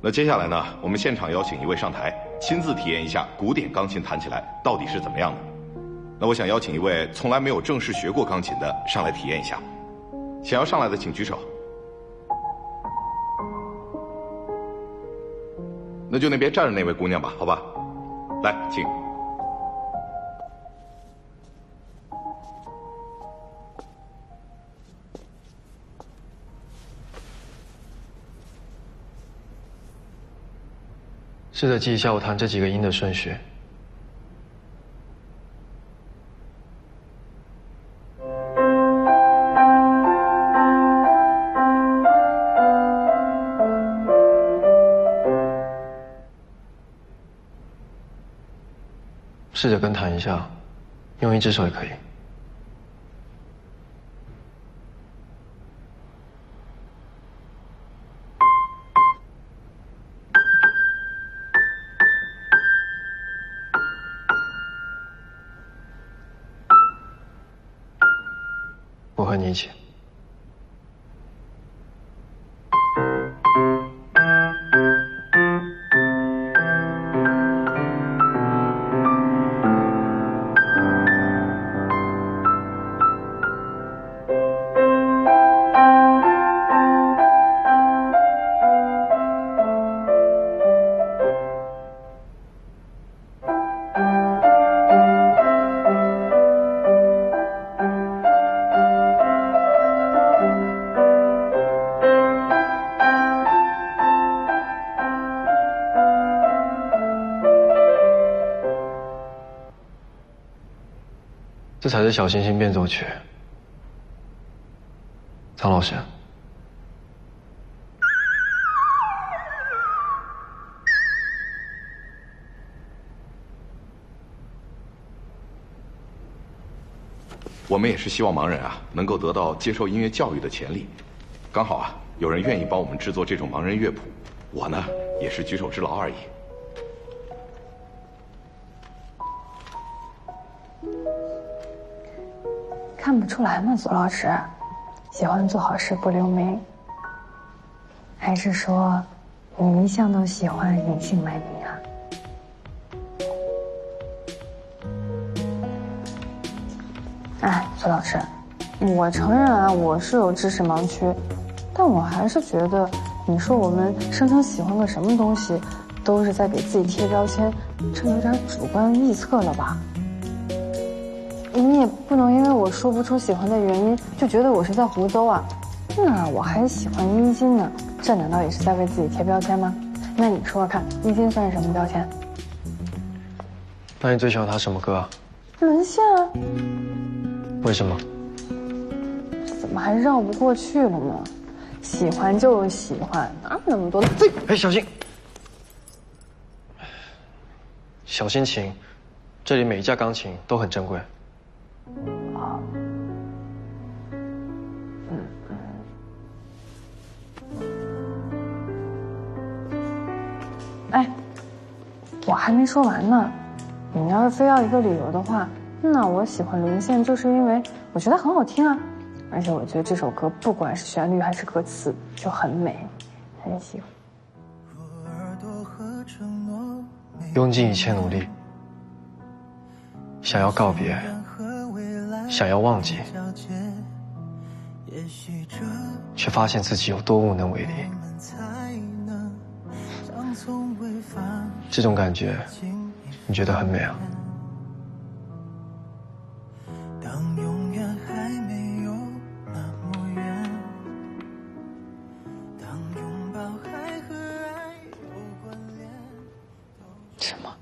那接下来呢，我们现场邀请一位上台，亲自体验一下古典钢琴弹起来到底是怎么样的。那我想邀请一位从来没有正式学过钢琴的上来体验一下。想要上来的请举手。那就那边站着那位姑娘吧，好吧？来，请。试着记一下我弹这几个音的顺序。试着跟弹一下，用一只手也可以。我和你一起。这才是小星星变奏曲，苍老师。我们也是希望盲人啊能够得到接受音乐教育的潜力。刚好啊，有人愿意帮我们制作这种盲人乐谱，我呢也是举手之劳而已。看不出来吗，左老师？喜欢做好事不留名，还是说你一向都喜欢隐姓埋名啊？哎，左老师，我承认啊，我是有知识盲区，但我还是觉得，你说我们声称喜欢个什么东西，都是在给自己贴标签，这有点主观臆测了吧？你也不能因为我说不出喜欢的原因，就觉得我是在胡诌啊。那我还喜欢衣襟呢，这难道也是在为自己贴标签吗？那你说说看，衣襟算是什么标签？那你最喜欢他什么歌啊？沦陷啊！为什么？怎么还绕不过去了呢？喜欢就喜欢，哪有那么多的？哎，小心！小心琴，这里每一架钢琴都很珍贵。啊，嗯哎，我还没说完呢。你要是非要一个理由的话，那我喜欢《沦陷》就是因为我觉得很好听啊，而且我觉得这首歌不管是旋律还是歌词就很美，很喜欢。用尽一切努力，想要告别。想要忘记，却发现自己有多无能为力。这种感觉，你觉得很美啊？什么？